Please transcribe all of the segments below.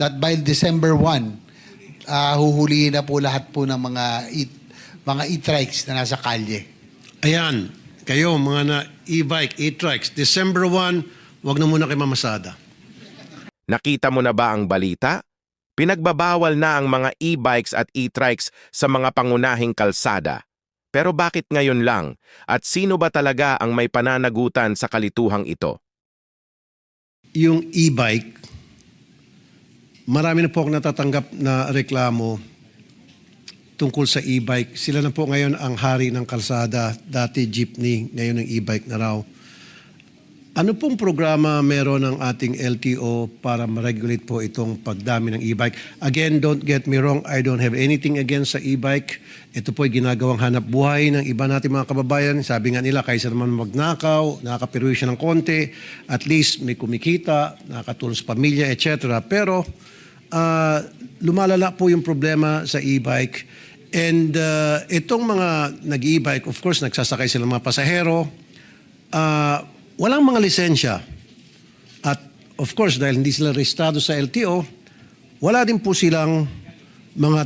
that by December 1, ah, huhulihin na po lahat po ng mga e- mga e-trikes na nasa kalye. Ayan, kayo mga na e-bike, e-trikes, December 1, wag na muna kayo mamasada. Nakita mo na ba ang balita? Pinagbabawal na ang mga e-bikes at e-trikes sa mga pangunahing kalsada. Pero bakit ngayon lang? At sino ba talaga ang may pananagutan sa kalituhang ito? Yung e-bike, marami na po akong natatanggap na reklamo tungkol sa e-bike. Sila na po ngayon ang hari ng kalsada. Dati jeepney, ngayon ang e-bike na raw. Ano pong programa meron ng ating LTO para ma-regulate po itong pagdami ng e-bike? Again, don't get me wrong, I don't have anything against sa e-bike. Ito po ay ginagawang hanap buhay ng iba nating mga kababayan. Sabi nga nila, kaysa naman magnakaw, nakakapiruwi siya ng konti, at least may kumikita, nakakatulong sa pamilya, etc. Pero ah, lumalala po yung problema sa e-bike. And ah, itong mga nag-e-bike, of course, nagsasakay sila mga pasahero, ah, walang mga lisensya. At of course, dahil hindi sila rehistrado sa LTO, wala din po silang mga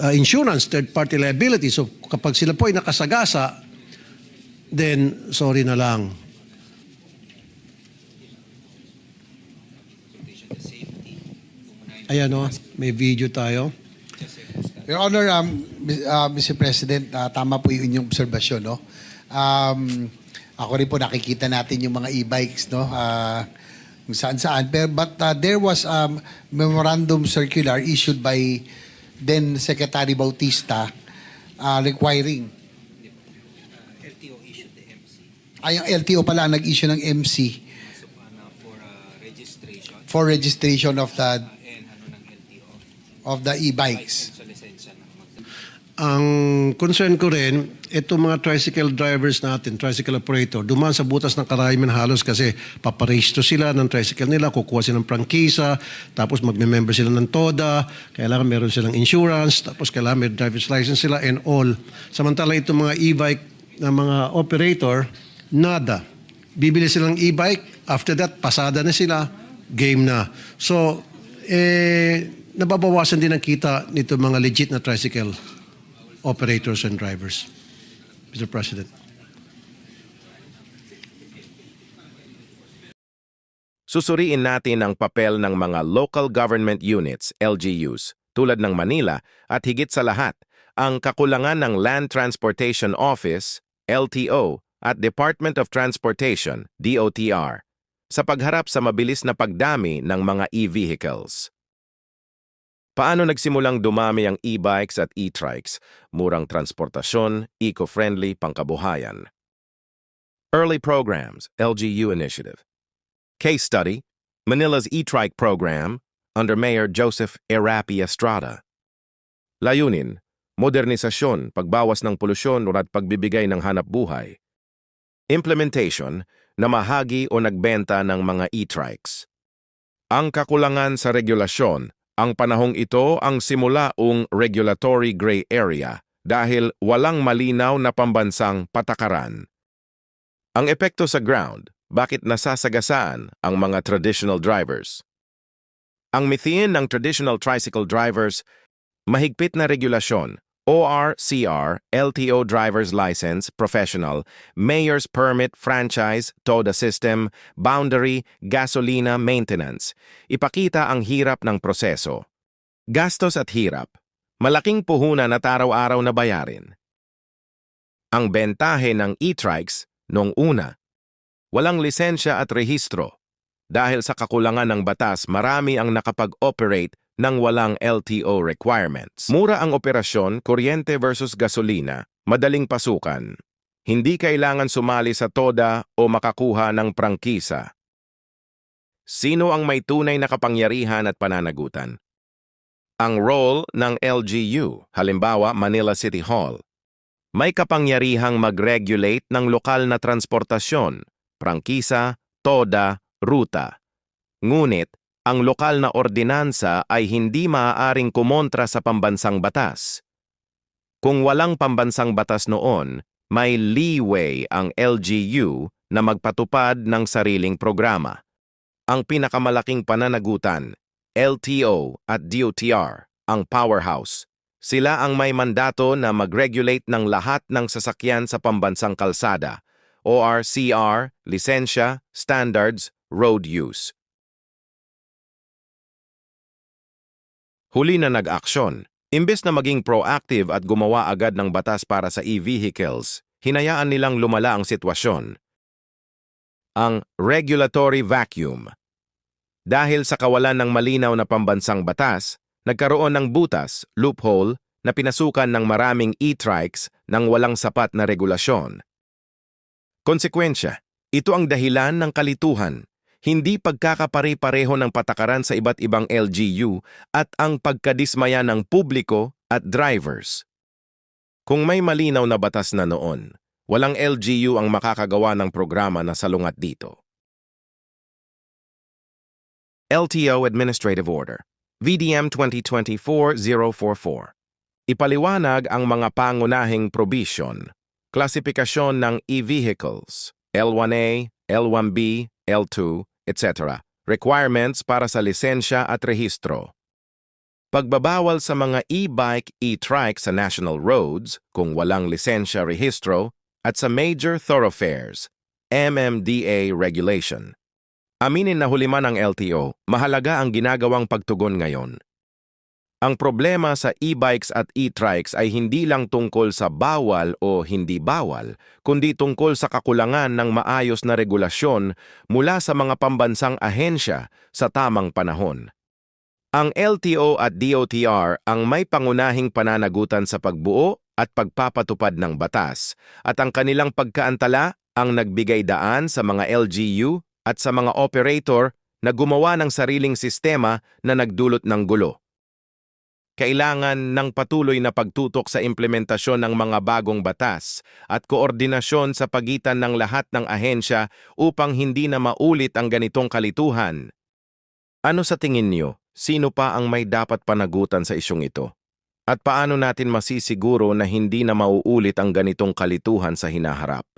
uh, insurance, third-party liability. So kapag sila po ay nakasagasa, then sorry na lang. Ayan o, may video tayo. Your Honor, um, uh, Mr. President, uh, tama po yung inyong obserbasyon. No? Um, ako rin po nakikita natin yung mga e-bikes no? uh, saan-saan. Pero, but uh, there was a memorandum circular issued by then Secretary Bautista uh, requiring LTO issued the MC ay ang LTO pala ang nag-issue ng MC so, ano, for uh, registration for registration of the and ano ng LTO of the e-bikes. Ang concern ko rin, itong mga tricycle drivers natin, tricycle operator, dumaan sa butas ng karayman halos kasi paparehistro sila ng tricycle nila, kukuha sila ng prangkisa, tapos magme-member sila ng TODA, kailangan meron silang insurance, tapos kailangan may driver's license sila and all. Samantala itong mga e-bike na mga operator, nada. Bibili silang e-bike, after that, pasada na sila, game na. So, eh, nababawasan din ang kita nito mga legit na tricycle operators and drivers. Mr. President. Susuriin natin ang papel ng mga local government units, LGUs, tulad ng Manila at higit sa lahat, ang kakulangan ng Land Transportation Office, LTO, at Department of Transportation, DOTR, sa pagharap sa mabilis na pagdami ng mga e-vehicles. Paano nagsimulang dumami ang e-bikes at e-trikes, murang transportasyon, eco-friendly pangkabuhayan? Early Programs, LGU Initiative. Case study, Manila's e-trike program under Mayor Joseph Erapi Estrada. Layunin, modernisasyon, pagbawas ng polusyon at pagbibigay ng hanap buhay. Implementation, namahagi o nagbenta ng mga e-trikes. Ang kakulangan sa regulasyon, ang panahong ito ang simula ung regulatory gray area dahil walang malinaw na pambansang patakaran. Ang epekto sa ground, bakit nasasagasaan ang mga traditional drivers? Ang mithiin ng traditional tricycle drivers, mahigpit na regulasyon, ORCR, LTO Driver's License, Professional, Mayor's Permit, Franchise, TODA System, Boundary, Gasolina, Maintenance. Ipakita ang hirap ng proseso. Gastos at hirap. Malaking puhunan at araw-araw na bayarin. Ang bentahe ng e-trikes, nung una, walang lisensya at rehistro. Dahil sa kakulangan ng batas, marami ang nakapag-operate ng walang LTO requirements. Mura ang operasyon, kuryente versus gasolina, madaling pasukan. Hindi kailangan sumali sa TODA o makakuha ng prangkisa. Sino ang may tunay na kapangyarihan at pananagutan? Ang role ng LGU, halimbawa Manila City Hall, may kapangyarihang mag-regulate ng lokal na transportasyon, prangkisa, toda, ruta. Ngunit, ang lokal na ordinansa ay hindi maaaring kumontra sa pambansang batas. Kung walang pambansang batas noon, may leeway ang LGU na magpatupad ng sariling programa. Ang pinakamalaking pananagutan, LTO at DOTR, ang powerhouse. Sila ang may mandato na mag-regulate ng lahat ng sasakyan sa pambansang kalsada, ORCR, lisensya, standards, road use. Huli na nag-aksyon. Imbes na maging proactive at gumawa agad ng batas para sa e-vehicles, hinayaan nilang lumala ang sitwasyon. Ang regulatory vacuum. Dahil sa kawalan ng malinaw na pambansang batas, nagkaroon ng butas, loophole, na pinasukan ng maraming e-trikes nang walang sapat na regulasyon. Konsekwensya, ito ang dahilan ng kalituhan, hindi pagkakapare-pareho ng patakaran sa iba't ibang LGU at ang pagkadismaya ng publiko at drivers. Kung may malinaw na batas na noon, walang LGU ang makakagawa ng programa na salungat dito. LTO Administrative Order VDM 2024-044 Ipaliwanag ang mga pangunahing provision, klasifikasyon ng e-vehicles, L1A, L1B, L2, etc. Requirements para sa lisensya at rehistro. Pagbabawal sa mga e-bike, e-trike sa national roads kung walang lisensya rehistro at sa major thoroughfares, MMDA regulation. Aminin na huli man ang LTO, mahalaga ang ginagawang pagtugon ngayon. Ang problema sa e-bikes at e-trikes ay hindi lang tungkol sa bawal o hindi bawal, kundi tungkol sa kakulangan ng maayos na regulasyon mula sa mga pambansang ahensya sa tamang panahon. Ang LTO at DOTR ang may pangunahing pananagutan sa pagbuo at pagpapatupad ng batas at ang kanilang pagkaantala ang nagbigay daan sa mga LGU at sa mga operator na gumawa ng sariling sistema na nagdulot ng gulo kailangan ng patuloy na pagtutok sa implementasyon ng mga bagong batas at koordinasyon sa pagitan ng lahat ng ahensya upang hindi na maulit ang ganitong kalituhan. Ano sa tingin niyo, sino pa ang may dapat panagutan sa isyong ito? At paano natin masisiguro na hindi na mauulit ang ganitong kalituhan sa hinaharap?